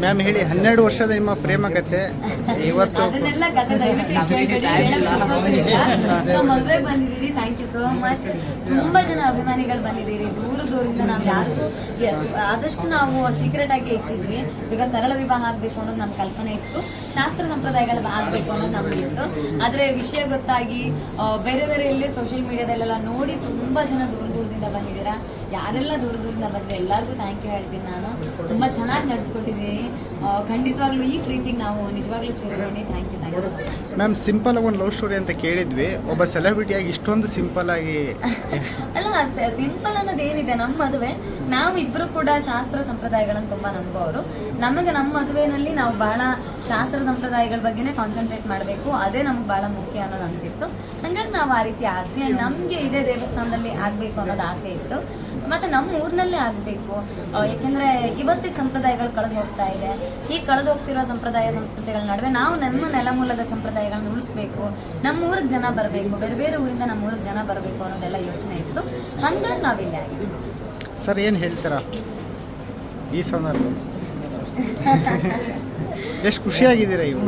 Ma'am ಹೇಳಿ ಹನ್ನೆರಡು ವರ್ಷದ ನಿಮ್ಮ ಪ್ರೇಮ ಕತೆ ಇವತ್ತು ಅದನ್ನೆಲ್ಲ ಕತೆ ದಯವಿಟ್ಟು ಕೇಳ್ಬೇಡಿ, ಹೇಳಕ್ ಪುರ್ಸೊತ್ತಿಲ್ಲ. So, ಮದ್ವೆಗ್ ಬಂದಿದ್ದೀರಿ ಥ್ಯಾಂಕ್ ಯು ಸೋ ಮಚ್ ತುಂಬಾ ಜನ ಅಭಿಮಾನಿಗಳು ಬಂದಿದ್ದೀರಿ ದೂರ ದೂರಿಂದ ನಾವು ಯಾರಿಗೂ ಯ- ಆದಷ್ಟು ನಾವು ಸೀಕ್ರೆಟ್ ಆಗಿ ಇಟ್ಟಿದ್ವಿ. ಈಗ ಸರಳ ವಿವಾಹ ಆಗ್ಬೇಕು ಅನ್ನೋದು ನಮ್ಮ ಕಲ್ಪನೆ ಇತ್ತು. ಶಾಸ್ತ್ರ ಸಂಪ್ರದಾಯಗಳು ಆಗ್ಬೇಕು ಅನ್ನೋದು ನಮ್ಗೆ ಇತ್ತು. ಆದ್ರೆ ವಿಷಯ ಗೊತ್ತಾಗಿ ಆ, ಬೇರೆ ಬೇರೆ ಇಲ್ಲಿ ಸೋಷಿಯಲ್ ಮೀಡಿಯಾದಲ್ಲೆಲ್ಲ ನೋಡಿ ತುಂಬಾ ಜನ ದೂರ ದೂರದಿಂದ ಬಂದಿದ್ದೀರಾ? ಯಾರೆಲ್ಲ ದೂರ ದೂರದಿಂದ ಬಂದ್ರೆ ಎಲ್ಲರಿಗೂ ಥ್ಯಾಂಕ್ ಯು ಹೇಳ್ತೀನಿ ನಾನು. ತುಂಬಾ ಚೆನ್ನಾಗಿ ನಡೆಸ್ಕೊಟ್ಟಿದ್ದೀನಿ ಖಂಡಿತವಾಗ್ಲೂ ಈ ಪ್ರೀತಿಗೆ ನಾವು ನಿಜವಾಗ್ಲೂ ಸೇರೋಣ thank you thank you ma'am simple ಆಗಿ ಒಂದು ಲವ್ ಸ್ಟೋರಿ ಅಂತ ಕೇಳಿದ್ವಿ. ಒಬ್ಬ ಸೆಲೆಬ್ರಿಟಿ ಆಗಿ ಇಷ್ಟೊಂದು ಸಿಂಪಲ್ ಆಗಿ ಅಲ್ಲ ಸಿಂಪಲ್ ಅನ್ನೋದು ಏನಿದೆ? ನಮ್ಮ ಮದುವೆ ನಾವು ಇಬ್ರು ಕೂಡ ಶಾಸ್ತ್ರ ಸಂಪ್ರದಾಯಗಳನ್ನು ತುಂಬಾ ನಂಬುವವರು. ನಮಗೆ ನಮ್ಮ ಮದುವೆನಲ್ಲಿ ನಾವು ಬಹಳ ಶಾಸ್ತ್ರ ಸಂಪ್ರದಾಯಗಳ ಬಗ್ಗೆನೇ ಕಾನ್ಸಂಟ್ರೇಟ್ ಮಾಡಬೇಕು. ಅದೇ ನಮ್ಗೆ ಬಹಳ ಮುಖ್ಯ ಅನ್ನೋದು ಅನ್ಸಿತ್ತು. ಹಂಗಾಗಿ ನಾವು ಆ ರೀತಿ ಆದ್ವಿ. ನಮ್ಗೆ ಇದೇ ದೇವಸ್ಥಾನದಲ್ಲಿ ಆಗಬೇಕು ಅನ್ನೋದು ಆಸೆ ಇತ್ತು. ಮತ್ತೆ ನಮ್ಮ ಊರಿನಲ್ಲೇ ಆಗಬೇಕು. ಯಾಕೆಂದ್ರೆ ಇವತ್ತಿಗೆ ಸಂಪ್ರದಾಯಗಳು ಕಳೆದು ಹೋಗ್ತಾ ಇದೆ. ಈ ಕಳೆದು ಹೋಗ್ತಿರೋ ಸಂಪ್ರದಾಯ ಸಂಸ್ಕೃತಿಗಳ ನಡುವೆ ನಾವು ನಮ್ಮ ನೆಲಮೂಲದ ಸಂಪ್ರದಾಯಗಳನ್ನ ಉಳಿಸ್ಬೇಕು. ನಮ್ಮ ಊರಿಗೆ ಜನ ಬರಬೇಕು. ಬೇರೆ ಬೇರೆ ಊರಿಂದ ನಮ್ಮ ಊರಿಗೆ ಜನ ಬರಬೇಕು ಅನ್ನೋದೆಲ್ಲ ಯೋಚನೆ ಇತ್ತು. ಹಂಗಾಗಿ ನಾವಿಲ್ಲೇ ಆಗಿದ್ವಿ. ಸರ್ ಏನು ಹೇಳ್ತೀರಾ? ಈ ಸಂದರ್ಭ. ಎಷ್ಟು ಖುಷಿಯಾಗಿದ್ದೀರಾ ಇವು